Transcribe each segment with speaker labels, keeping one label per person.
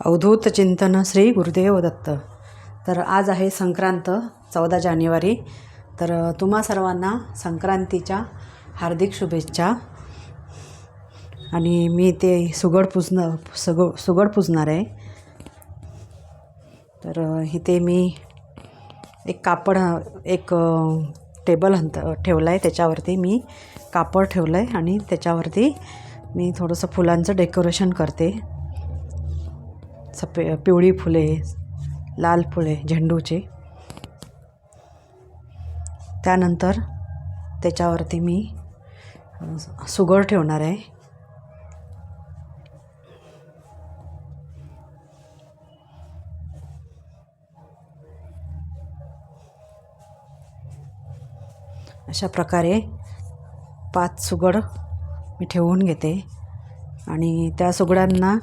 Speaker 1: अवधूत चिंतन श्री गुरुदेव दत्त तर आज आहे संक्रांत चौदा जानेवारी. तर तुम्हा सर्वांना संक्रांतीच्या हार्दिक शुभेच्छा. आणि मी ते सुगड पुजणं सग सुगड पुजणार आहे. तर इथे मी एक कापड एक टेबल हंत ठेवलं आहे त्याच्यावरती मी कापड ठेवलं आहे आणि त्याच्यावरती मी थोडंसं फुलांचं डेकोरेशन करते. सपे पिवळी फुले लाल फुले झेंडूचे. त्यानंतर त्याच्यावरती मी सुगर सुगड ठेवणार आहे. अशा प्रकारे पाच सुगड मी ठेवून घेते. आणि त्या सुगडांना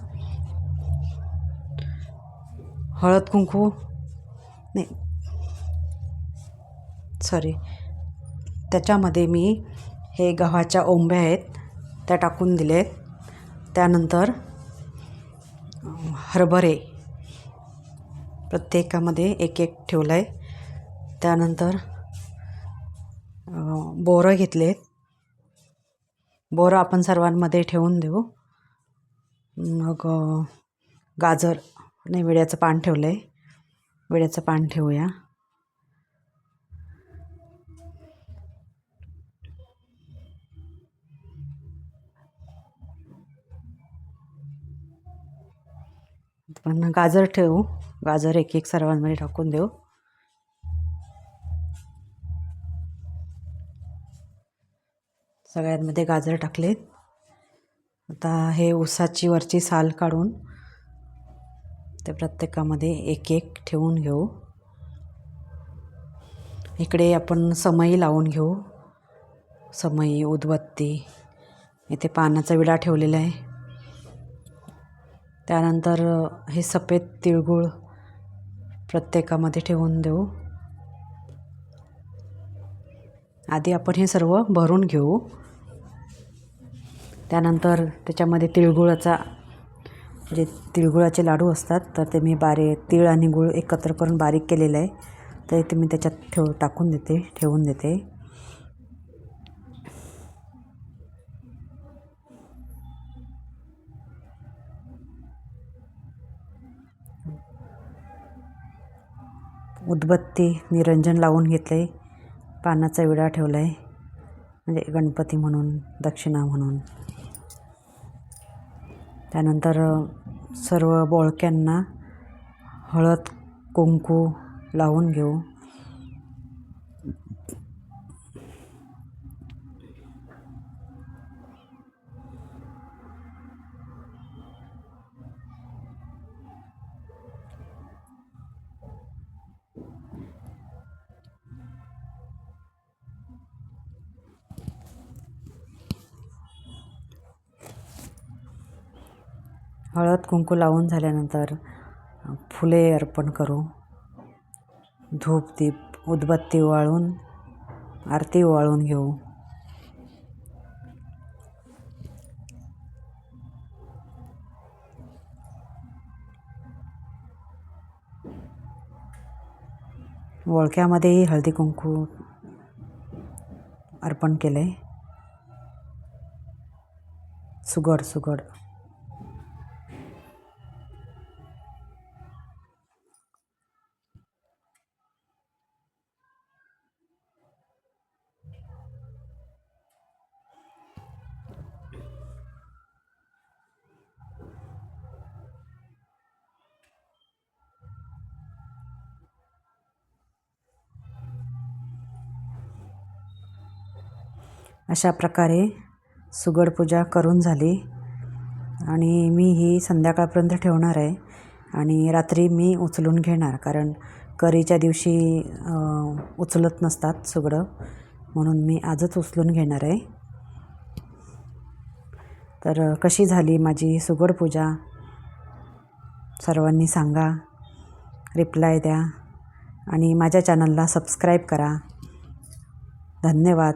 Speaker 1: हळद कुंकू? नाही. सॉरी त्याच्यामध्ये मी हे गव्हाच्या ओंब्या आहेत त्या टाकून दिलेत. त्यानंतर हरभरे. प्रत्येकामध्ये एक एक ठेवलं आहे त्यानंतर बोरं बोरं घेतलेत. बोरं आपण सर्वांमध्ये ठेवून देऊ. मग गाजर. नाही विड्याचं पान ठेवलं आहे विड्याचं पान ठेवूया. पण गाजर ठेवू. गाजर एक एक सर्वांमध्ये टाकून देऊ. सगळ्यांमध्ये गाजर टाकलेत. आता हे ऊसाची वरची साल काढून ते प्रत्येकामध्ये एक एक ठेवून घेऊ. इकडे आपण समई लावून घेऊ. समई उदबत्ती. इथे पानाचा विडा ठेवलेला आहे. त्यानंतर हे सफेद तिळगुळ प्रत्येकामध्ये ठेवून देऊ. आधी आपण हे सर्व भरून घेऊ. त्यानंतर त्याच्यामध्ये तिळगुळाचा जे तिळगुळाचे लाडू असतात तर ते मी बारीक तीळ आणि गुळ एकत्र करून बारीक केलेलं आहे. तर ते मी त्याच्यात ठेव टाकून देते ठेवून देते. उदबत्ती निरंजन लावून घेतले पानाचा विडा ठेवला आहे म्हणजे गणपती म्हणून दक्षिणा म्हणून. त्यानंतर सर्व बोळक्यांना हळद कुंकू लावून घेऊ. हळद कुंकू लावून झाल्यानंतर फुले अर्पण करू. धूप दीप उदबत्ती वाळून आरती वाळून घेऊ. वळक्यामध्येही हळदी कुंकू अर्पण केले. सुगड सुगड. अशा प्रकारे सुगड पूजा करून झाली. आणि मी ही संध्याकाळपर्यंत ठेवणार आहे. आणि रात्री मी उचलून घेणार कारण करीच्या दिवशी उचलत नसतात सुगडं. म्हणून मी आजच उचलून घेणार आहे. तर कशी झाली माझी सुगड पूजा? सर्वांनी सांगा रिप्लाय द्या. आणि माझ्या चॅनलला सबस्क्राईब करा. धन्यवाद.